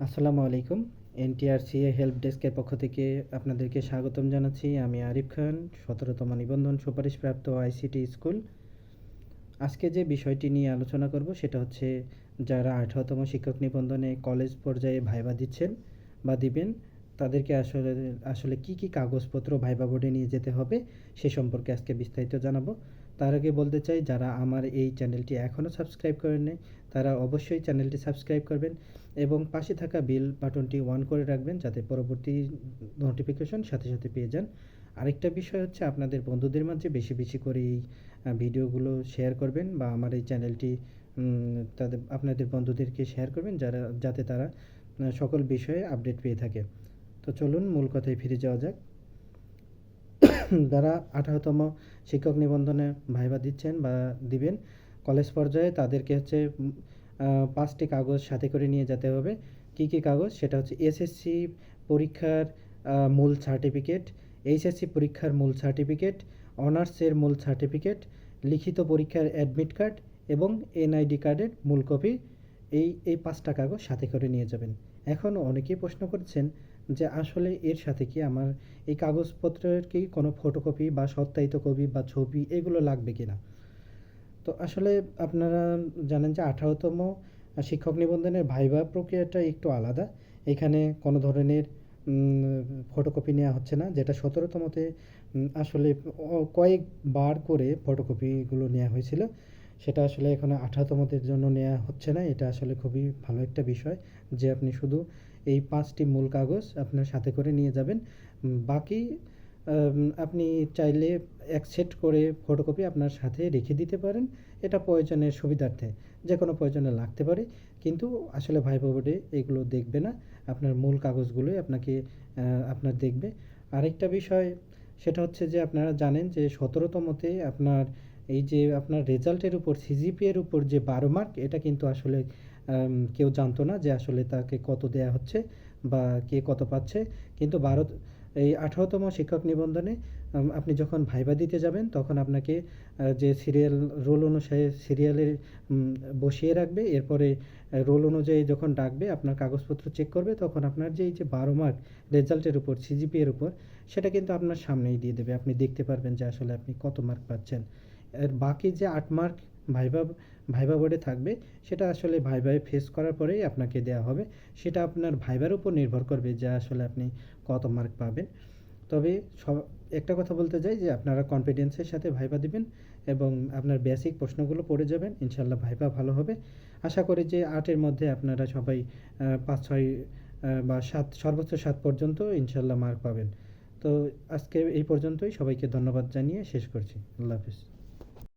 আসসালামু আলাইকুম। NTRCA help ডেস্কের পক্ষ থেকে আপনাদেরকে স্বাগতম জানাচ্ছি। আমি আরিফ খান, সতেরোতম নিবন্ধন সুপারিশপ্রাপ্ত আইসিটি স্কুল। আজকে যে বিষয়টি নিয়ে আলোচনা করব সেটা হচ্ছে, যারা আঠারোতম শিক্ষক নিবন্ধনে কলেজ পর্যায়ে ভাইবা দিচ্ছেন বা দিবেন তাদেরকে আসলে আসলে কি কি কাগজপত্র ভাইবা বোর্ডে নিয়ে যেতে হবে সে সম্পর্কে আজকে বিস্তারিত জানাব। তার আগে বলতে চাই, যারা আমার এই চ্যানেলটি এখনও সাবস্ক্রাইব করেননি, তারা অবশ্যই চ্যানেলটি সাবস্ক্রাইব করবেন এবং পাশে থাকা বেল বাটনটি অন করে রাখবেন যাতে পরবর্তী নোটিফিকেশন সাথে সাথে পেয়ে যান। আরেকটা বিষয় হচ্ছে, আপনাদের বন্ধুদের মাঝে বেশি বেশি করে এই ভিডিওগুলো শেয়ার করবেন বা আমার এই চ্যানেলটি তাদের, আপনাদের বন্ধুদেরকে শেয়ার করবেন যারা, যাতে তারা সকল বিষয়ে আপডেট পেয়ে থাকে। তো চলুন মূল কথায় ফিরে যাওয়া যাক। যারা আঠারোতম শিক্ষক নিবন্ধনে ভাইবা দিচ্ছেন বা দিবেন, কলেজ পর্যায়ে তাদেরকে হচ্ছে পাঁচটি কাগজ সাথে করে নিয়ে যেতে হবে। কি কি কাগজ? সেটা হচ্ছে এসএসসি পরীক্ষার মূল সার্টিফিকেট, এইচএসসি পরীক্ষার মূল সার্টিফিকেট অনার্সের মূল সার্টিফিকেট, লিখিত পরীক্ষার অ্যাডমিট কার্ড এবং এনআইডি কার্ডের মূল কপি। এই এই পাঁচটা কাগজ সাথে করে নিয়ে যাবেন। এখন অনেকেই প্রশ্ন করছেন যে আসলে এর সাথে কি আমার এই কাগজপত্রের কি কোনো ফটোকপি বা সত্যায়িত কপি বা ছবি এগুলো লাগবে কি না তো আসলে আপনারা জানেন যে আঠারোতম শিক্ষক নিবন্ধনের ভাইবা প্রক্রিয়াটা একটু আলাদা। এখানে কোনো ধরনের ফটোকপি নেওয়া হচ্ছে না। যেটা সতেরোতমতে আসলে কয়েকবার করে ফটোকপিগুলো নেওয়া হয়েছিল। সেটা আসলে এখন আঠারোতমদের জন্য নেওয়া হচ্ছে না, এটা আসলে খুবই ভালো একটা বিষয় যে আপনি শুধু এই পাঁচটি মূল কাগজ আপনার সাথে করে নিয়ে যাবেন। বাকি আপনি চাইলে এক সেট করে ফটোকপি আপনার সাথে রেখে দিতে পারেন, এটা প্রয়োজনের সুবিধার্থে যে কোনো প্রয়োজনে লাগতে পারে, কিন্তু আসলে ভাইবা বোর্ডে এগুলো দেখবে না, আপনার মূল কাগজগুলোই আপনাকে আপনার দেখবে। আরেকটা বিষয়, সেটা হচ্ছে যে আপনারা জানেন যে সতেরোতমতে আপনার এই যে আপনার রেজাল্টের উপর সিজিপি এর উপর যে বারো মার্ক এটা কিন্তু আসলে কেউ জানতো না যে আসলে তাকে কত দেয়া হচ্ছে বা কে কত পাচ্ছে। কিন্তু বারো এই আঠারোতম শিক্ষক নিবন্ধনে আপনি যখন ভাইবা দিতে যাবেন, তখন আপনাকে যে সিরিয়াল রোল অনুসারে সিরিয়ালে বসিয়ে রাখবে। এরপরে রোল অনুযায়ী যখন ডাকবে, আপনার কাগজপত্র চেক করবে, তখন আপনার যে এই যে বারো মার্ক রেজাল্টের উপর সিজিপি এর উপর, সেটা কিন্তু আপনার সামনেই দিয়ে দেবে। আপনি দেখতে পারবেন যে আসলে আপনি কত মার্ক পাচ্ছেন। এর বাকি যে আট মার্ক ভাইবা ভাইবা বোর্ডে থাকবে, সেটা আসলে ভাইভায় ফেস করার পরেই আপনাকে দেওয়া হবে। সেটা আপনার ভাইবার উপর নির্ভর করবে যে আসলে আপনি কত মার্ক পাবেন। তবে সব, একটা কথা বলতে চাই যে আপনারা কনফিডেন্সের সাথে ভাইবা দিবেন এবং আপনার বেসিক প্রশ্নগুলো পড়ে যাবেন ইনশাল্লাহ ভাইবা ভালো হবে। আশা করি যে আটের মধ্যে আপনারা সবাই পাঁচ, ছয় বা সাত, সর্বোচ্চ সাত পর্যন্ত ইনশাল্লাহ মার্ক পাবেন। তো আজকে এই পর্যন্তই, সবাইকে ধন্যবাদ জানিয়ে শেষ করছি। আল্লাহ হাফিজ।